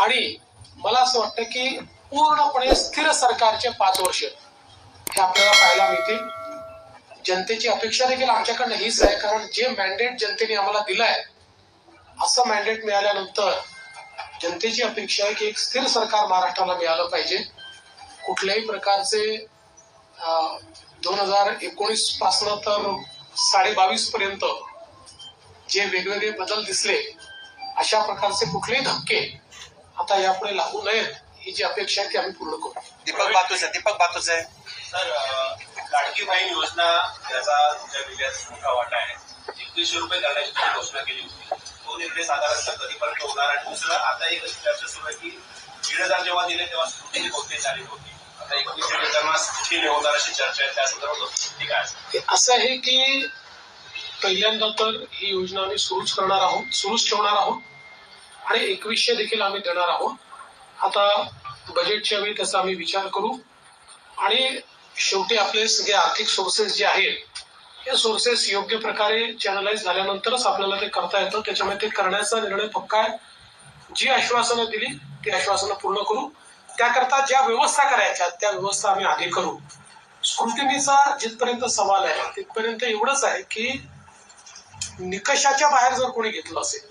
आणि मला असं वाटतं की पूर्णपणे स्थिर सरकारचे पाच वर्ष हे आपल्याला पाहायला मिळतील. जनतेची अपेक्षा देखील आमच्याकडनं हीच आहे कारण जे मॅन्डेट जनतेने आम्हाला दिलंय असं मॅन्डेट मिळाल्यानंतर जनतेची अपेक्षा आहे की एक स्थिर सरकार महाराष्ट्राला मिळालं पाहिजे. कुठल्याही प्रकारचे दोन हजार एकोणीस पासनं तर साडे बावीस पर्यंत जे वेगवेगळे बदल दिसले अशा प्रकारचे कुठलेही धक्के आता यापुढे लागू नयेत ही जी अपेक्षा आहे ती आम्ही पूर्ण करू. दीपक बातूस आहे दीपक बातूस. आहे सर लाडकी बहीण योजना याचा तुमच्या विजयात मोठा वाटा आहे एकवीसशे रुपये करण्याची तुम्ही घोषणा केली होती. तो निर्णय साधारणतः कधीपर्यंत होणार आणि दुसरं आता एक अशी चर्चा सुरू आहे की दीड हजार जेव्हा दिले तेव्हा स्क्रुटिनी बहुतेक झाली होती? आता एकवीसशे देताना होणार अशी चर्चा आहे त्या संदर्भात स्थिती काय असं आहे की पहिल्यांदा तर ही योजना आम्ही सुरूच करणार आहोत सुरूच ठेवणार आहोत. आणि एकवीसशे देखील आम्ही देणार आहोत. आता बजेटच्या वेळी त्याचा आम्ही विचार करू. आणि शेवटी आपले सगळे आर्थिक सोर्सेस जे आहेत हे सोर्सेस योग्य प्रकारे चॅनलाइज झाल्यानंतरच आपल्याला ते करता येतं. त्याच्यामुळे ते करण्याचा निर्णय पक्का आहे. जी आश्वासनं दिली ती आश्वासनं पूर्ण करू. त्याकरता ज्या व्यवस्था करायच्या त्या व्यवस्था आम्ही आधी करू. स्क्रुटिनीचा जिथपर्यंत सवाल आहे तिथपर्यंत एवढंच आहे की निकषाच्या बाहेर जर कोणी घेतलं असेल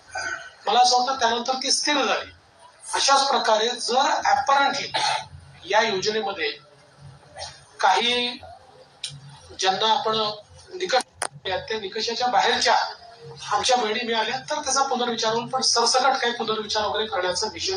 मला असं वाटतं त्यानंतर ती स्थिर झाली. अशाच प्रकारे जर अपरंटली या योजनेमध्ये काही ज्यांना आपण निकष त्या निकषाच्या बाहेरच्या आमच्या बहिणी मिळाल्या तर त्याचा पुनर्विचार होईल. पण सरसकट काही पुनर्विचार वगैरे करण्याचा विषय